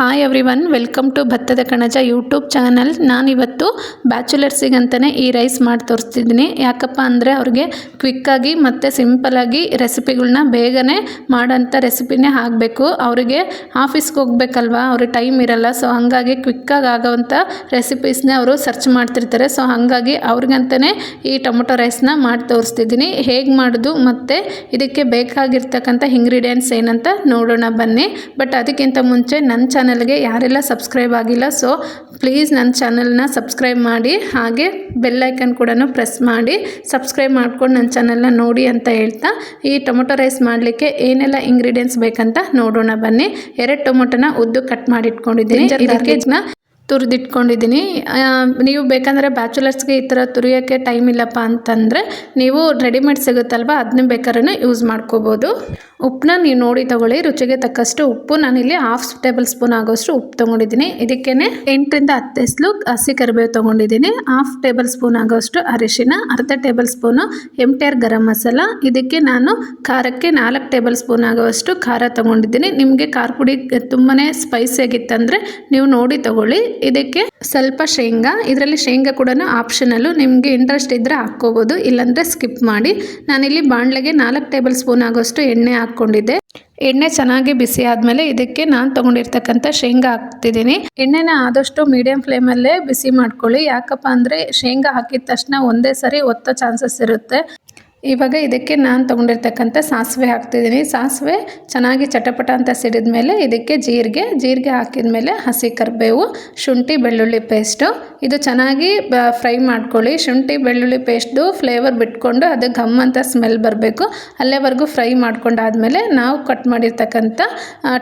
Hi everyone welcome to Bhattada Kanaja YouTube channel ನಾನಿವತ್ತು ಬ್ಯಾಚುಲರ್ಸಿಗಂತಲೇ ಈ rice ಮಾಡಿ ತೋರಿಸ್ತಿದ್ದೀನಿ. ಯಾಕಪ್ಪ ಅಂದರೆ ಅವ್ರಿಗೆ ಕ್ವಿಕ್ಕಾಗಿ ಮತ್ತು ಸಿಂಪಲಾಗಿ ರೆಸಿಪಿಗಳನ್ನ ಬೇಗನೆ ಮಾಡೋಂಥ ರೆಸಿಪಿನೇ ಆಗಬೇಕು ಅವರಿಗೆ ಆಫೀಸ್ಗೆ ಹೋಗ್ಬೇಕಲ್ವಾ, ಅವ್ರಿಗೆ ಟೈಮ್ ಇರಲ್ಲ. ಸೊ ಹಾಗಾಗಿ ಕ್ವಿಕ್ಕಾಗಿ ಆಗೋವಂಥ ರೆಸಿಪೀಸ್ನೇ ಅವರು ಸರ್ಚ್ ಮಾಡ್ತಿರ್ತಾರೆ. ಸೊ ಹಾಗಾಗಿ ಅವ್ರಿಗಂತಲೇ ಈ ಟೊಮೊಟೊ ರೈಸ್ನ ಮಾಡಿ ತೋರಿಸ್ತಿದ್ದೀನಿ. ಹೇಗೆ ಮಾಡೋದು ಮತ್ತು ಇದಕ್ಕೆ ಬೇಕಾಗಿರ್ತಕ್ಕಂಥ ಇಂಗ್ರೀಡಿಯೆಂಟ್ಸ್ ಏನಂತ ನೋಡೋಣ ಬನ್ನಿ. ಬಟ್ ಅದಕ್ಕಿಂತ ಮುಂಚೆ ನನ್ನ ಚಾನಲ್ಗೆ ಯಾರೆಲ್ಲ ಸಬ್ಸ್ಕ್ರೈಬ್ ಆಗಿಲ್ಲ ಸೊ ಪ್ಲೀಸ್ ನನ್ನ ಚಾನಲ್ನ ಸಬ್ಸ್ಕ್ರೈಬ್ ಮಾಡಿ ಹಾಗೆ ಬೆಲ್ಲೈಕನ್ ಕೂಡ ಪ್ರೆಸ್ ಮಾಡಿ ಸಬ್ಸ್ಕ್ರೈಬ್ ಮಾಡ್ಕೊಂಡು ನನ್ನ ಚಾನಲ್ನ ನೋಡಿ ಅಂತ ಹೇಳ್ತಾ ಈ ಟೊಮೊಟೊ ರೈಸ್ ಮಾಡಲಿಕ್ಕೆ ಏನೆಲ್ಲ ಇಂಗ್ರೀಡಿಯೆಂಟ್ಸ್ ಬೇಕಂತ ನೋಡೋಣ ಬನ್ನಿ. ಎರಡು ಟೊಮೊಟೊನ ಉದ್ದು ಕಟ್ ಮಾಡಿ ಇಟ್ಕೊಂಡಿದ್ದೀನಿ. ಇದಕ್ಕೆ ತುರಿದಿಟ್ಕೊಂಡಿದ್ದೀನಿ. ನೀವು ಬೇಕಂದರೆ ಬ್ಯಾಚುಲರ್ಸ್ಗೆ ಈ ಥರ ತುರಿಯೋಕ್ಕೆ ಟೈಮ್ ಇಲ್ಲಪ್ಪ ಅಂತಂದರೆ ನೀವು ರೆಡಿಮೇಡ್ ಸಿಗುತ್ತಲ್ವ ಅದನ್ನ ಬೇಕಾದ್ರೂ ಯೂಸ್ ಮಾಡ್ಕೋಬೋದು. ಉಪ್ಪನ್ನ ನೀವು ನೋಡಿ ತಗೊಳ್ಳಿ, ರುಚಿಗೆ ತಕ್ಕಷ್ಟು ಉಪ್ಪು. ನಾನಿಲ್ಲಿ ಹಾಫ್ ಟೇಬಲ್ ಸ್ಪೂನ್ ಆಗೋಷ್ಟು ಉಪ್ಪು ತೊಗೊಂಡಿದ್ದೀನಿ. ಇದಕ್ಕೇ ಎಂಟರಿಂದ ಹತ್ತು ಎಸ್ಲು ಹಸಿ ಕರಿಬೇವು ತೊಗೊಂಡಿದ್ದೀನಿ. ಹಾಫ್ ಟೇಬಲ್ ಸ್ಪೂನ್ ಆಗೋಷ್ಟು ಅರಿಶಿನ, ಅರ್ಧ tablespoon M T R garam masala. ಇದಕ್ಕೆ ನಾನು ಖಾರಕ್ಕೆ ನಾಲ್ಕು ಟೇಬಲ್ ಸ್ಪೂನ್ ಆಗೋಷ್ಟು ಖಾರ ತೊಗೊಂಡಿದ್ದೀನಿ. ನಿಮಗೆ ಖಾರ ಪುಡಿ ತುಂಬಾ ಸ್ಪೈಸಿಯಾಗಿತ್ತಂದರೆ ನೀವು ನೋಡಿ ತಗೊಳ್ಳಿ. ಇದಕ್ಕೆ ಸ್ವಲ್ಪ ಶೇಂಗಾ, ಇದರಲ್ಲಿ ಶೇಂಗಾ ಕೂಡ ಆಪ್ಷನಲ್ಲು ನಿಮಗೆ ಇಂಟ್ರೆಸ್ಟ್ ಇದ್ದರೆ ಹಾಕ್ಕೋಬೋದು, ಇಲ್ಲಾಂದರೆ ಸ್ಕಿಪ್ ಮಾಡಿ. ನಾನಿಲ್ಲಿ ಬಾಣಲೆಗೆ ನಾಲ್ಕು ಟೇಬಲ್ ಸ್ಪೂನ್ ಆಗೋಷ್ಟು ಎಣ್ಣೆ ಹಾಕ್ಕೊಂಡಿದ್ದೆ. ಎಣ್ಣೆ ಚೆನ್ನಾಗಿ ಬಿಸಿ ಆದಮೇಲೆ ಇದಕ್ಕೆ ನಾನು ತೊಗೊಂಡಿರ್ತಕ್ಕಂಥ ಶೇಂಗಾ ಹಾಕ್ತಿದ್ದೀನಿ. ಎಣ್ಣೆನ ಆದಷ್ಟು ಮೀಡಿಯಂ ಫ್ಲೇಮಲ್ಲೇ ಬಿಸಿ ಮಾಡ್ಕೊಳ್ಳಿ. ಯಾಕಪ್ಪ ಅಂದರೆ ಶೇಂಗಾ ಹಾಕಿದ ತಕ್ಷಣ ಒಂದೇ ಸರಿ ಒತ್ತೋ ಚಾನ್ಸಸ್ ಇರುತ್ತೆ. ಇವಾಗ ಇದಕ್ಕೆ ನಾನು ತೊಗೊಂಡಿರ್ತಕ್ಕಂಥ ಸಾಸಿವೆ ಹಾಕ್ತಿದ್ದೀನಿ. ಸಾಸಿವೆ ಚೆನ್ನಾಗಿ ಚಟಪಟ ಅಂತ ಸಿಡಿದ ಮೇಲೆ ಇದಕ್ಕೆ ಜೀರಿಗೆ ಜೀರಿಗೆ ಹಾಕಿದ ಮೇಲೆ ಹಸಿ ಕರಿಬೇವು, ಶುಂಠಿ ಬೆಳ್ಳುಳ್ಳಿ ಪೇಸ್ಟು. ಇದು ಚೆನ್ನಾಗಿ ಫ್ರೈ ಮಾಡ್ಕೊಳ್ಳಿ. ಶುಂಠಿ, ಬೆಳ್ಳುಳ್ಳಿ ಪೇಸ್ಟ್ದು ಫ್ಲೇವರ್ ಬಿಟ್ಕೊಂಡು ಅದು ಘಮ್ ಅಂತ ಸ್ಮೆಲ್ ಬರಬೇಕು. ಅಲ್ಲೇವರೆಗೂ ಫ್ರೈ ಮಾಡ್ಕೊಂಡಾದ್ಮೇಲೆ ನಾವು ಕಟ್ ಮಾಡಿರ್ತಕ್ಕಂಥ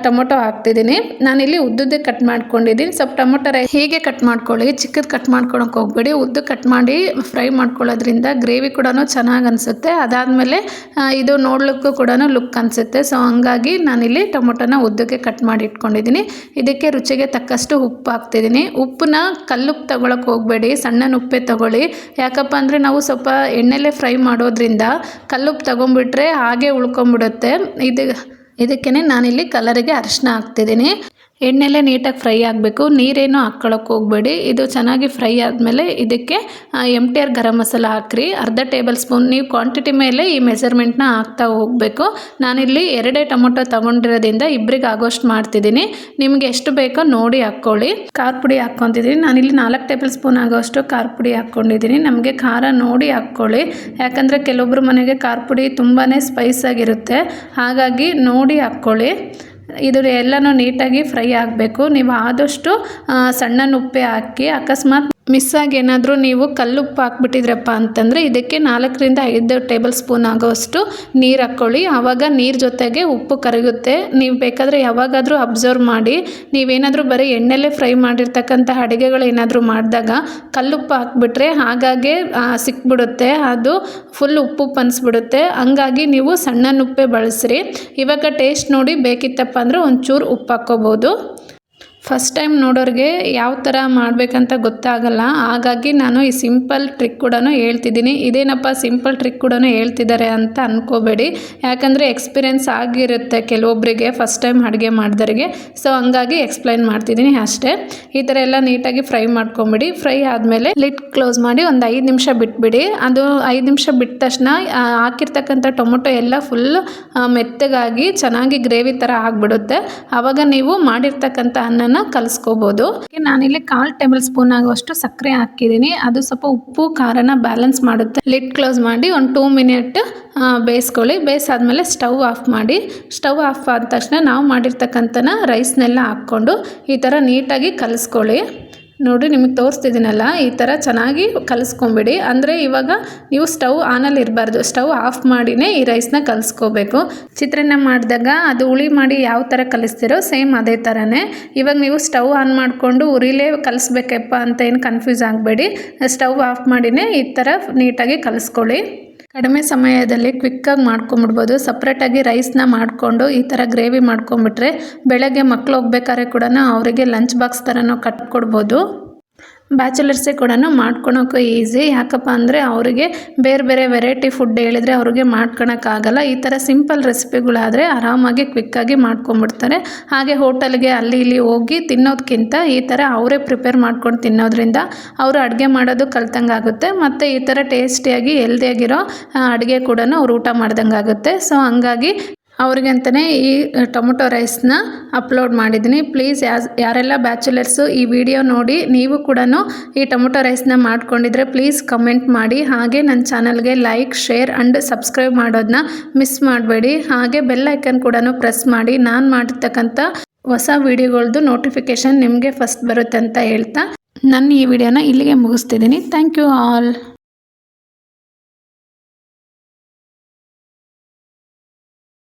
ಟೊಮೊಟೊ ಹಾಕ್ತಿದ್ದೀನಿ. ನಾನಿಲ್ಲಿ ಉದ್ದದ್ದೇ ಕಟ್ ಮಾಡ್ಕೊಂಡಿದ್ದೀನಿ. ಸ್ವಲ್ಪ ಟೊಮೊಟೊ ರೈ ಹೀಗೆ ಕಟ್ ಮಾಡ್ಕೊಳ್ಳಿ. ಚಿಕ್ಕದು ಕಟ್ ಮಾಡ್ಕೊಳಕ್ಕೆ ಹೋಗ್ಬೇಡಿ. ಉದ್ದು ಕಟ್ ಮಾಡಿ ಫ್ರೈ ಮಾಡ್ಕೊಳ್ಳೋದ್ರಿಂದ ಗ್ರೇವಿ ಕೂಡ ಚೆನ್ನಾಗಿ ಅನಿಸುತ್ತೆ. ಅದಾದಮೇಲೆ ಇದು ನೋಡ್ಲಿಕ್ಕೂ ಕೂಡ ಲುಕ್ ಅನಿಸುತ್ತೆ. ಸೊ ಹಂಗಾಗಿ ನಾನಿಲ್ಲಿ ಟೊಮೊಟೊನ ಉದ್ದಕ್ಕೆ ಕಟ್ ಮಾಡಿ ಇಟ್ಕೊಂಡಿದ್ದೀನಿ. ಇದಕ್ಕೆ ರುಚಿಗೆ ತಕ್ಕಷ್ಟು ಉಪ್ಪು ಹಾಕ್ತಿದ್ದೀನಿ. ಉಪ್ಪನ್ನ ಕಲ್ಲುಪ್ಪು ತಗೊಳಕ್ಕೆ ಹೋಗಬೇಡಿ ಸಣ್ಣ ಉಪ್ಪೇ ತಗೊಳ್ಳಿ. ಯಾಕಪ್ಪ ಅಂದರೆ ನಾವು ಸ್ವಲ್ಪ ಎಣ್ಣೆಲೆ ಫ್ರೈ ಮಾಡೋದ್ರಿಂದ ಕಲ್ಲುಪ್ಪು ತಗೊಂಬಿಟ್ರೆ ಹಾಗೆ ಉಳ್ಕೊಂಬಿಡುತ್ತೆ. ಇದು ಇದಕ್ಕೇ ನಾನಿಲ್ಲಿ ಕಲರಿಗೆ ಅರಿಶಿನ ಹಾಕ್ತಿದ್ದೀನಿ. ಎಣ್ಣೆಲೆ ನೀಟಾಗಿ ಫ್ರೈ ಆಗಬೇಕು. ನೀರೇನು ಹಾಕ್ಕೊಳಕ್ಕೆ ಹೋಗಬೇಡಿ. ಇದು ಚೆನ್ನಾಗಿ ಫ್ರೈ ಆದಮೇಲೆ ಇದಕ್ಕೆ M T R garam masala ಹಾಕ್ರಿ. ಅರ್ಧ ಟೇಬಲ್ ಸ್ಪೂನ್, ನೀವು ಕ್ವಾಂಟಿಟಿ ಮೇಲೆ ಈ ಮೆಸರ್ಮೆಂಟ್ನ ಹಾಕ್ತಾ ಹೋಗಬೇಕು. ನಾನಿಲ್ಲಿ ಎರಡೇ ಟೊಮೊಟೊ ತೊಗೊಂಡಿರೋದ್ರಿಂದ ಇಬ್ಬರಿಗೆ ಆಗೋಷ್ಟು ಮಾಡ್ತಿದ್ದೀನಿ. ನಿಮಗೆ ಎಷ್ಟು ಬೇಕೋ ನೋಡಿ ಹಾಕ್ಕೊಳ್ಳಿ. ಖಾರ ಪುಡಿ ಹಾಕ್ಕೊತಿದ್ದೀನಿ. ನಾನಿಲ್ಲಿ ನಾಲ್ಕು ಟೇಬಲ್ ಸ್ಪೂನ್ ಆಗೋಷ್ಟು ಖಾರ ಪುಡಿ ಹಾಕ್ಕೊಂಡಿದ್ದೀನಿ. ನಮಗೆ ಖಾರ ನೋಡಿ ಹಾಕ್ಕೊಳ್ಳಿ. ಯಾಕಂದರೆ ಕೆಲವೊಬ್ಬರು ಮನೆಗೆ ಖಾರ ಪುಡಿ ತುಂಬಾ ಸ್ಪೈಸಾಗಿರುತ್ತೆ ಹಾಗಾಗಿ ನೋಡಿ ಹಾಕ್ಕೊಳ್ಳಿ. ಇದು ಎಲ್ಲನೂ ನೀಟಾಗಿ ಫ್ರೈ ಆಗಬೇಕು. ನೀವು ಆದಷ್ಟು ಸಣ್ಣ ಉಪ್ಪೆ ಹಾಕಿ ಅಕಸ್ಮಾತ್ ಮಿಸ್ಸಾಗಿ ಏನಾದರೂ ನೀವು ಕಲ್ಲುಪ್ಪು ಹಾಕ್ಬಿಟ್ಟಿದ್ರಪ್ಪ ಅಂತಂದರೆ ಇದಕ್ಕೆ ನಾಲ್ಕರಿಂದ ಐದು ಟೇಬಲ್ ಸ್ಪೂನ್ ಆಗೋಷ್ಟು ನೀರು ಹಾಕ್ಕೊಳ್ಳಿ ಆವಾಗ ನೀರು ಜೊತೆಗೆ ಉಪ್ಪು ಕರಗುತ್ತೆ. ನೀವು ಬೇಕಾದರೆ ಯಾವಾಗಾದರೂ ಅಬ್ಸರ್ವ್ ಮಾಡಿ. ನೀವೇನಾದರೂ ಬರೀ ಎಣ್ಣೆಲೇ ಫ್ರೈ ಮಾಡಿರ್ತಕ್ಕಂಥ ಅಡುಗೆಗಳು ಏನಾದರೂ ಮಾಡಿದಾಗ ಕಲ್ಲುಪ್ಪು ಹಾಕ್ಬಿಟ್ರೆ ಹಾಗಾಗೆ ಸಿಕ್ಬಿಡುತ್ತೆ. ಅದು ಫುಲ್ ಉಪ್ಪು ಅನಿಸ್ಬಿಡುತ್ತೆ ಹಂಗಾಗಿ ನೀವು ಸಣ್ಣ ನುಪ್ಪೆ ಬಳಸ್ರಿ. ಇವಾಗ ಟೇಸ್ಟ್ ನೋಡಿ ಬೇಕಿತ್ತಪ್ಪ ಅಂದರೆ ಒಂಚೂರು ಉಪ್ಪು ಹಾಕ್ಕೋಬೋದು. ಫಸ್ಟ್ ಟೈಮ್ ನೋಡೋರಿಗೆ ಯಾವ ಥರ ಮಾಡಬೇಕಂತ ಗೊತ್ತಾಗಲ್ಲ. ಹಾಗಾಗಿ ನಾನು ಈ ಸಿಂಪಲ್ ಟ್ರಿಕ್ ಕೂಡ ಹೇಳ್ತಿದ್ದೀನಿ. ಇದೇನಪ್ಪ ಸಿಂಪಲ್ ಟ್ರಿಕ್ ಕೂಡ ಹೇಳ್ತಿದ್ದಾರೆ ಅಂತ ಅಂದ್ಕೋಬೇಡಿ ಯಾಕಂದರೆ ಎಕ್ಸ್ಪೀರಿಯೆನ್ಸ್ ಆಗಿರುತ್ತೆ ಕೆಲವೊಬ್ಬರಿಗೆ ಫಸ್ಟ್ ಟೈಮ್ ಅಡುಗೆ ಮಾಡಿದವರಿಗೆ ಸೊ ಹಂಗಾಗಿ ಎಕ್ಸ್ಪ್ಲೈನ್ ಮಾಡ್ತಿದ್ದೀನಿ ಅಷ್ಟೇ. ಈ ಥರ ಎಲ್ಲ ನೀಟಾಗಿ ಫ್ರೈ ಮಾಡ್ಕೊಂಬಿಡಿ. ಫ್ರೈ ಆದಮೇಲೆ ಲಿಟ್ ಕ್ಲೋಸ್ ಮಾಡಿ ಒಂದು ಐದು ನಿಮಿಷ ಬಿಟ್ಬಿಡಿ. ಅದು ಐದು ನಿಮಿಷ ಬಿಟ್ಟ ತಕ್ಷಣ ಹಾಕಿರ್ತಕ್ಕಂಥ ಟೊಮೊಟೊ ಎಲ್ಲ ಫುಲ್ ಮೆತ್ತಗಾಗಿ ಚೆನ್ನಾಗಿ ಗ್ರೇವಿ ಥರ ಆಗಿಬಿಡುತ್ತೆ. ಆವಾಗ ನೀವು ಮಾಡಿರ್ತಕ್ಕಂಥ ಅನ್ನನ ಕಲಿಸ್ಕೋಬೋದು. ನಾನಿಲ್ಲಿ ಕಾಲು ಟೇಬಲ್ ಸ್ಪೂನ್ ಆಗುವಷ್ಟು ಸಕ್ಕರೆ ಹಾಕಿದ್ದೀನಿ. ಅದು ಸ್ವಲ್ಪ ಉಪ್ಪು, ಖಾರನ ಬ್ಯಾಲೆನ್ಸ್ ಮಾಡುತ್ತೆ. ಲಿಡ್ ಕ್ಲೋಸ್ ಮಾಡಿ ಒಂದು ಟೂ ಮಿನಿಟ್ ಬೇಯಿಸ್ಕೊಳ್ಳಿ. ಬೇಯಿಸಾದ್ಮೇಲೆ ಸ್ಟವ್ ಆಫ್ ಮಾಡಿ. ಸ್ಟವ್ ಆಫ್ ಆದ ತಕ್ಷಣ ನಾವು ಮಾಡಿರ್ತಕ್ಕಂಥ ರೈಸ್ನೆಲ್ಲ ಹಾಕ್ಕೊಂಡು ಈ ಥರ ನೀಟಾಗಿ ಕಲಿಸ್ಕೊಳ್ಳಿ. ನೋಡಿ, ನಿಮಗೆ ತೋರಿಸ್ತಿದ್ದೀನಲ್ಲ, ಈ ಥರ ಚೆನ್ನಾಗಿ ಕಲಿಸ್ಕೊಂಬಿಡಿ. ಅಂದರೆ ಇವಾಗ ನೀವು ಸ್ಟವ್ ಆನಲ್ಲಿ ಇರಬಾರ್ದು. ಸ್ಟವ್ ಆಫ್ ಮಾಡಿನೇ ಈ ರೈಸ್ನ ಕಲಿಸ್ಕೋಬೇಕು. ಚಿತ್ರಾನ್ನ ಮಾಡಿದಾಗ ಅದು ಹುಳಿ ಮಾಡಿ ಯಾವ ಥರ ಕಲಿಸ್ತಿರೋ ಸೇಮ್ ಅದೇ ಥರನೇ ಇವಾಗ ನೀವು ಸ್ಟವ್ ಆನ್ ಮಾಡಿಕೊಂಡು ಉರಿಲೇ ಕಲಿಸ್ಬೇಕಪ್ಪ ಅಂತ ಏನು ಕನ್ಫ್ಯೂಸ್ ಆಗಬೇಡಿ. ಸ್ಟವ್ ಆಫ್ ಮಾಡಿನೇ ಈ ಥರ ನೀಟಾಗಿ ಕಲಿಸ್ಕೊಳ್ಳಿ. ಕಡಿಮೆ ಸಮಯದಲ್ಲಿ ಕ್ವಿಕ್ಕಾಗಿ ಮಾಡ್ಕೊಂಬಿಡ್ಬೋದು. ಸಪ್ರೇಟಾಗಿ ರೈಸ್ನ ಮಾಡಿಕೊಂಡು ಈ ಥರ ಗ್ರೇವಿ ಮಾಡ್ಕೊಂಬಿಟ್ರೆ ಬೆಳಗ್ಗೆ ಮಕ್ಳು ಹೋಗ್ಬೇಕಾದ್ರೆ ಕೂಡ ಅವರಿಗೆ ಲಂಚ್ ಬಾಕ್ಸ್ ಥರನೂ ಕಟ್ಕೊಡ್ಬೋದು. ಬ್ಯಾಚುಲರ್ಸಿಗೆ ಕೂಡ ಮಾಡ್ಕೊಳೋಕ್ಕೂ ಈಸಿ. ಯಾಕಪ್ಪ ಅಂದರೆ ಅವರಿಗೆ ಬೇರೆ ಬೇರೆ ವೆರೈಟಿ ಫುಡ್ ಹೇಳಿದರೆ ಅವ್ರಿಗೆ ಮಾಡ್ಕೊಳಕ್ಕಾಗಲ್ಲ. ಈ ಥರ ಸಿಂಪಲ್ ರೆಸಿಪಿಗಳಾದರೆ ಆರಾಮಾಗಿ ಕ್ವಿಕ್ಕಾಗಿ ಮಾಡ್ಕೊಂಬಿಡ್ತಾರೆ ಹಾಗೆ ಹೋಟೆಲ್ಗೆ ಅಲ್ಲಿ ಇಲ್ಲಿ ಹೋಗಿ ತಿನ್ನೋದಕ್ಕಿಂತ ಈ ಥರ ಅವರೇ ಪ್ರಿಪೇರ್ ಮಾಡ್ಕೊಂಡು ತಿನ್ನೋದ್ರಿಂದ ಅವರು ಅಡುಗೆ ಮಾಡೋದು ಕಲ್ತಂಗೆ ಆಗುತ್ತೆ ಮತ್ತು ಈ ಥರ ಟೇಸ್ಟಿಯಾಗಿ ಹೆಲ್ದಿಯಾಗಿರೋ ಅಡುಗೆ ಕೂಡ ಅವ್ರು ಊಟ ಮಾಡ್ದಂಗೆ ಆಗುತ್ತೆ ಸೊ ಹಂಗಾಗಿ ಅವ್ರಿಗಂತಲೇ ಈ ಟೊಮೊಟೊ ರೈಸ್ನ ಅಪ್ಲೋಡ್ ಮಾಡಿದ್ದೀನಿ. ಪ್ಲೀಸ್ ಯಾಸ್, ಯಾರೆಲ್ಲ ಬ್ಯಾಚುಲರ್ಸು ಈ ವಿಡಿಯೋ ನೋಡಿ ನೀವು ಕೂಡ ಈ ಟೊಮೊಟೊ ರೈಸ್ನ ಮಾಡ್ಕೊಂಡಿದ್ರೆ ಪ್ಲೀಸ್ ಕಮೆಂಟ್ ಮಾಡಿ. ಹಾಗೆ ನನ್ನ ಚಾನಲ್ಗೆ ಲೈಕ್, ಶೇರ್ ಆ್ಯಂಡ್ ಸಬ್ಸ್ಕ್ರೈಬ್ ಮಾಡೋದನ್ನ ಮಿಸ್ ಮಾಡಬೇಡಿ. ಹಾಗೆ ಬೆಲ್ ಐಕನ್ ಕೂಡ ಪ್ರೆಸ್ ಮಾಡಿ. ನಾನು ಮಾಡಿರ್ತಕ್ಕಂಥ ಹೊಸ ವಿಡಿಯೋಗಳ್ದು ನೋಟಿಫಿಕೇಷನ್ ನಿಮಗೆ ಫಸ್ಟ್ ಬರುತ್ತೆ ಅಂತ ಹೇಳ್ತಾ, ನಾನು ಈ ವಿಡಿಯೋನ ಇಲ್ಲಿಗೆ ಮುಗಿಸ್ತಿದ್ದೀನಿ. Thank you all.